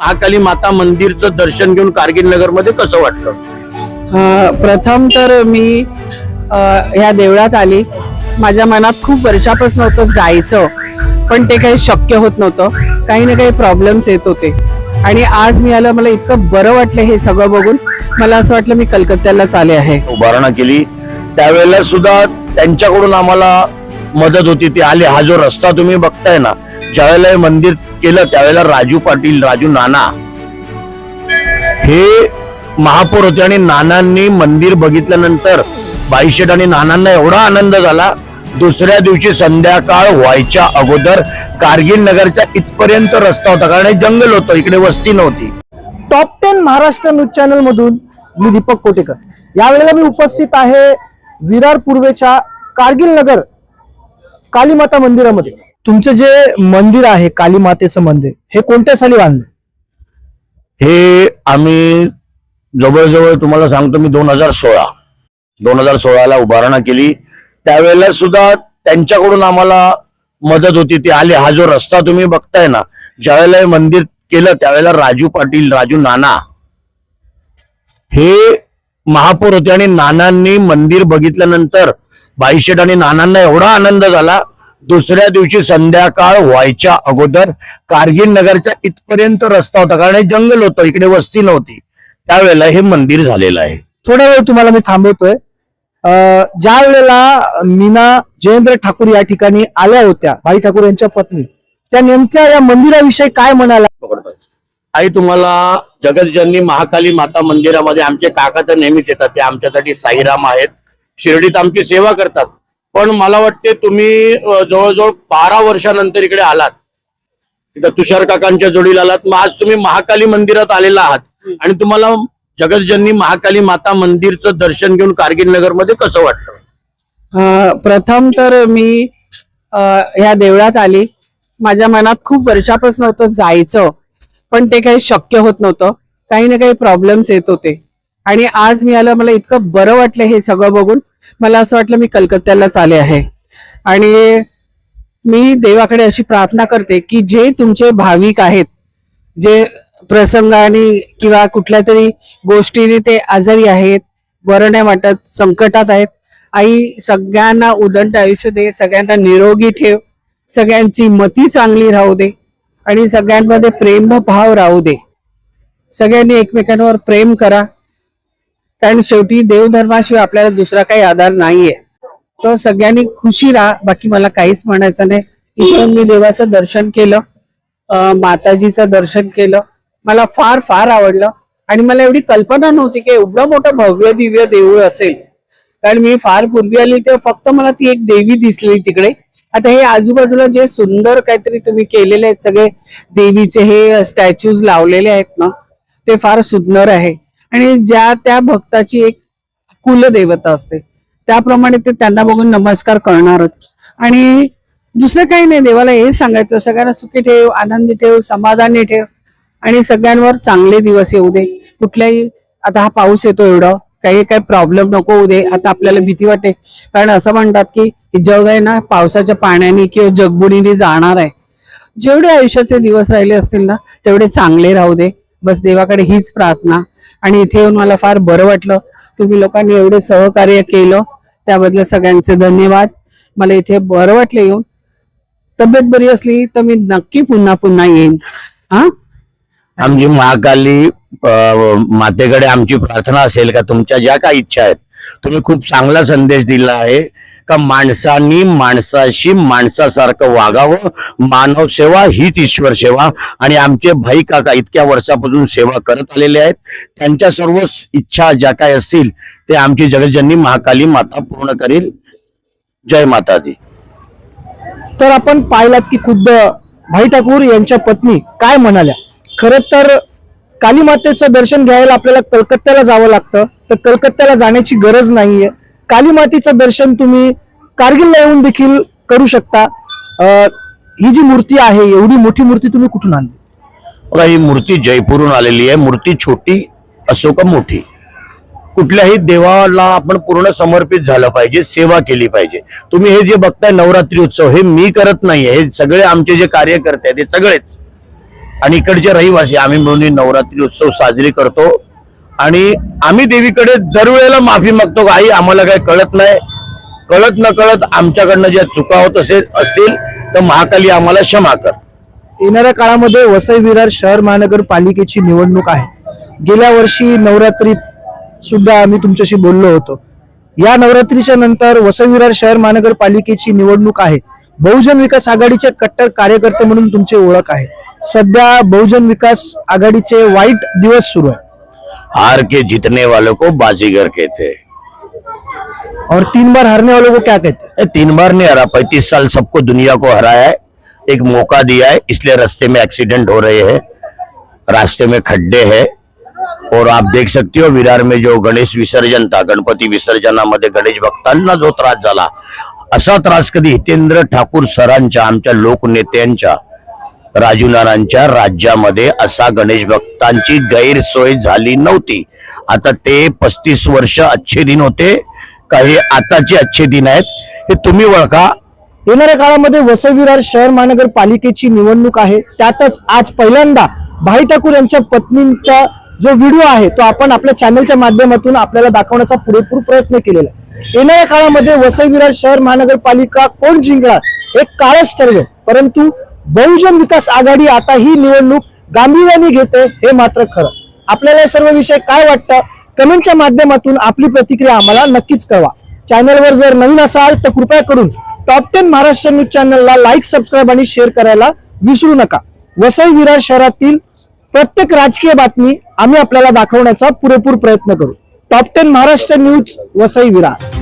महाकाली माता मंदिरचं दर्शन घेऊन कारगिल नगरमध्ये कसं वाटलं? प्रथम तर मी ह्या देवळात आली. माझ्या मनात खूप वर्षापासून होतं जायचं पण ते काही शक्य होत नव्हतं. काही ना काही प्रॉब्लेम्स येत होते. आणि आज मी आलं मला इतकं बरं वाटलं हे सगळं बघून. मला असं वाटलं मी कलकत्त्यालाच आले आहे. उभारणा केली. त्यावेळेला सुद्धा त्यांच्याकडून आम्हाला मदत होती. ती आले. हा जो रस्ता तुम्ही बघताय ना ज्यावेळेला हे मंदिर केलं त्यावेळेला राजू पाटील राजू नाना. हे महापौर होते आणि नानांनी मंदिर बघितल्यानंतर बाईशेट आणि नानांना एवढा आनंद झाला. दुसऱ्या दिवशी संध्याकाळ व्हायच्या अगोदर कारगिल नगरच्या इथपर्यंत रस्ता होता कारण हे जंगल होतं इकडे वस्ती नव्हती. Top ten Maharashtra news channel मधून मी दीपक कोटेकर. यावेळेला मी उपस्थित आहे विरार पूर्वेच्या कारगिल नगर कालीमाता मंदिरामध्ये. तुमचं जे मंदिर आहे काली मातेचं मंदिर हे कोणत्या साली बांधलं? हे आम्ही जवळजवळ तुम्हाला सांगतो मी दोन हजार सोळा. दोन हजार सोळाला उभारणा केली. त्यावेळेला सुद्धा त्यांच्याकडून आम्हाला मदत होती. ती आली. हा जो रस्ता तुम्ही बघताय ना ज्यावेळेला हे मंदिर केलं त्यावेळेला राजू पाटील राजू नाना हे महापौर होते आणि नानांनी मंदिर बघितल्यानंतर बाईशेट आणि नानांना एवढा आनंद झाला दुसऱ्या दिवशी संध्याकाळ व्हायच्या अगोदर कारगिल नगरच्या इथपर्यंत रस्ता होता कारण हे जंगल होतं इकडे वस्ती नव्हती. त्यावेळेला हे मंदिर झालेलं आहे. थोडा वेळ तुम्हाला मी थांबवतोय. अं, ज्या वेळेला मीना जयेंद्र ठाकूर या ठिकाणी आल्या होत्या भाई ठाकूर यांच्या पत्नी त्या नेमक्या या मंदिराविषयी काय म्हणाल्या आई तुम्हाला जगतजननी महाकाली माता मंदिरामध्ये आमचे काका तर नेहमीच येतात ते आमच्यासाठी साईराम आहेत. शिर्डीत आमची सेवा करतात. पण मला वाटते तुम्ही जवळजवळ बारा वर्षानंतर इकडे आलात. इथं तुषार काकांच्या जोडीला आलात. मग आज तुम्ही महाकाली मंदिरात आलेला आहात. आणि तुम्हाला जगतजननी महाकाली माता मंदिरचं दर्शन घेऊन कारगिल नगरमध्ये कसं वाटतं प्रथम तर मी ह्या देवळात आली. माझ्या मनात खूप वर्षापासून होतं जायचं. पण ते काही शक्य होत नव्हतं. काही ना काही प्रॉब्लेम्स येत होते. आणि आज मी आलं मला इतकं बरं वाटलं हे सगळं बघून. मला असं वाटलं मी कलकत्त्यालाच आले आहे. आणि मी देवाकडे अशी प्रार्थना करते की जे तुमचे भाविक आहेत जे प्रसंगाने किंवा कुठल्या तरी गोष्टीने ते आजारी आहेत बरं नाही वाटत संकटात आहेत आई सगळ्यांना उदंड आयुष्य दे सगळ्यांना निरोगी ठेव सगळ्यांची मती चांगली राहू दे आणि सगळ्यांमध्ये प्रेम भाव राहू दे. सगळ्यांनी एकमेकांवर प्रेम करा. कारण शेवटी देवधर्माशिवाय आपल्याला दुसरा काही आधार नाहीये. तर सगळ्यांनी खुशी राहा. बाकी मला काहीच म्हणायचं नाही. इथून मी देवाचं दर्शन केलं. माताजीचं दर्शन केलं. मला फार फार आवडलं. आणि मला एवढी कल्पना नव्हती की एवढं मोठं भव्य दिव्य देऊळ असेल. कारण मी फार पूर्वी आली तेव्हा फक्त मला ती एक देवी दिसली तिकडे. आता हे आजूबाजूला जे सुंदर काहीतरी तुम्ही केलेले आहेत सगळे देवीचे हे स्टॅच्यूज लावलेले आहेत ना ते फार सुंदर आहे. आणि ज्या त्या भक्ताची एक कुलदेवता असते. त्याप्रमाणे ते त्यांना बघून नमस्कार करणारच. आणि दुसरं काही नाही देवाला हे सांगायचं सगळ्यांना सुखी ठेव आनंदी ठेव समाधानी ठेव. आणि सगळ्यांवर चांगले दिवस येऊ दे. कुठल्याही आता हा पाऊस येतो एवढं काही काही प्रॉब्लेम नको होऊ दे. आता आपल्याला भीती वाटते. कारण असं म्हणतात की जग आहे ना पावसाच्या पाण्याने किंवा जगबुडीने जाणार आहे. जेवढे आयुष्याचे दिवस राहिले असतील ना तेवढे चांगले राहू दे. बस देवाकडे हीच प्रार्थना. आणि इथे येऊन मला फार बरं वाटलं. तुम्ही लोकांनी एवढे सहकार्य केलं. त्याबद्दल सगळ्यांचे धन्यवाद. मला इथे बरं वाटलं येऊन. तब्येत बरी असली तर मी नक्की पुन्हा पुन्हा येईन. हा? आमची महाकाली मातेकडे आमची प्रार्थना असेल का? तुमच्या ज्या काही इच्छा आहेत. तुम्ही खूप चांगला संदेश दिला आहे. का माणसांनी माणसाशी माणसासारखं वागावं? मानव सेवा हीच ईश्वर सेवा. आणि आमचे भाई काका इतक्या वर्षापासून सेवा करत आलेले आहेत. त्यांच्या सर्व इच्छा ज्या काय असतील ते आमची जगजननी महाकाली माता पूर्ण करील. जय माता दी तर आपण पाहिलात की खुद्द भाई ठाकूर यांच्या पत्नी काय म्हणाल्या? खरं तर कालीमातेचं दर्शन घ्यायला आपल्याला कलकत्त्याला जावं लागतं. तर कलकत्त्याला जाण्याची गरज नाहीये. कालीमातेचं दर्शन तुम्ही कारगिलला येऊन देखील करू शकता. ही जी मूर्ती आहे एवढी मोठी मूर्ती तुम्ही कुठून आणली? बघा ही मूर्ती जयपूरहून आलेली आहे. मूर्ती छोटी असो का मोठी? कुठल्याही देवाला आपण पूर्ण समर्पित झालं पाहिजे सेवा केली पाहिजे. तुम्ही हे जे बघताय नवरात्री उत्सव हे मी करत नाहीये. हे सगळे आमचे जे कार्यकर्ते आहेत ते सगळेच. आणि इकडचे रहिवासी आम्ही म्हणून नवरात्री उत्सव साजरी करतो. आणि आम्ही देवीकडे दरवेळेला माफी मागतो का आई आम्हाला काही कळत नाही. कळत न कळत आमच्याकडनं ज्या चुका होत असेल असतील तर महाकाली आम्हाला क्षमा कर. येणाऱ्या काळामध्ये वसई विरार शहर महानगरपालिकेची निवडणूक आहे. गेल्या वर्षी नवरात्रीत सुद्धा आम्ही तुमच्याशी बोललो होतो. या नवरात्रीच्या नंतर वसई विरार शहर महानगरपालिकेची निवडणूक आहे. बहुजन विकास आघाडीचे कट्टर कार्यकर्ते म्हणून तुमची ओळख आहे. सध्या बहुजन विकास आघाडीचे वाईट दिवस सुरू आहे. हार के जीतने वालों को बाजीगर कहते हैं। और तीन बार हारने वालों को क्या कहते हैं? तीन बार नहीं हरा पैंतीस साल सबको दुनिया को हराया है एक मौका दिया है इसलिए रास्ते में एक्सीडेंट हो रहे हैं रास्ते में खड्डे हैं और आप देख सकते हो विरार में जो गणेश विसर्जन था गणपति गणपती विसर्जनामध्ये गणेश भक्तांना जो त्रास झाला। असा त्रास कधी हितेंद्र ठाकूर सरांच्या आमच्या लोकनेत्यांच्या राजूनारांच्या राज्यामध्ये असा गणेश भक्तांची गैरसोय झाली नव्हती. आता ते पस्तीस वर्ष अच्छे दिन होते. काही आताचे अच्छे दिन आहेत. हे तुम्ही ओळखा. येणाऱ्या काळामध्ये वसविरार शहर महानगरपालिकेची निवडणूक आहे. त्यातच आज पहिल्यांदा भाई ठाकूर यांच्या पत्नींचा जो व्हिडिओ आहे तो आपण आपल्या चॅनलच्या माध्यमातून आपल्याला दाखवण्याचा पुरेपूर प्रयत्न केलेला येणाऱ्या काळामध्ये वसईविरार शहर महानगरपालिका कोण जिंकणार हे काळच ठरवेल. परंतु बहुजन विकास आघाडी आता ही निवडणूक गांभीर्याने घेते हे मात्र खरं. आपल्याला सर्व विषय काय वाटतं? कमेंटच्या माध्यमातून आपली प्रतिक्रिया आम्हाला नक्कीच कळवा. चॅनलवर जर नवीन असाल तर कृपया करून टॉप टेन महाराष्ट्र न्यूज चॅनलला लाईक सबस्क्राईब आणि शेअर करायला विसरू नका. वसई विरार शहरातील प्रत्येक राजकीय बातमी आम्ही आपल्याला दाखवण्याचा पुरेपूर प्रयत्न करू. Top ten Maharashtra news Vasai Virar.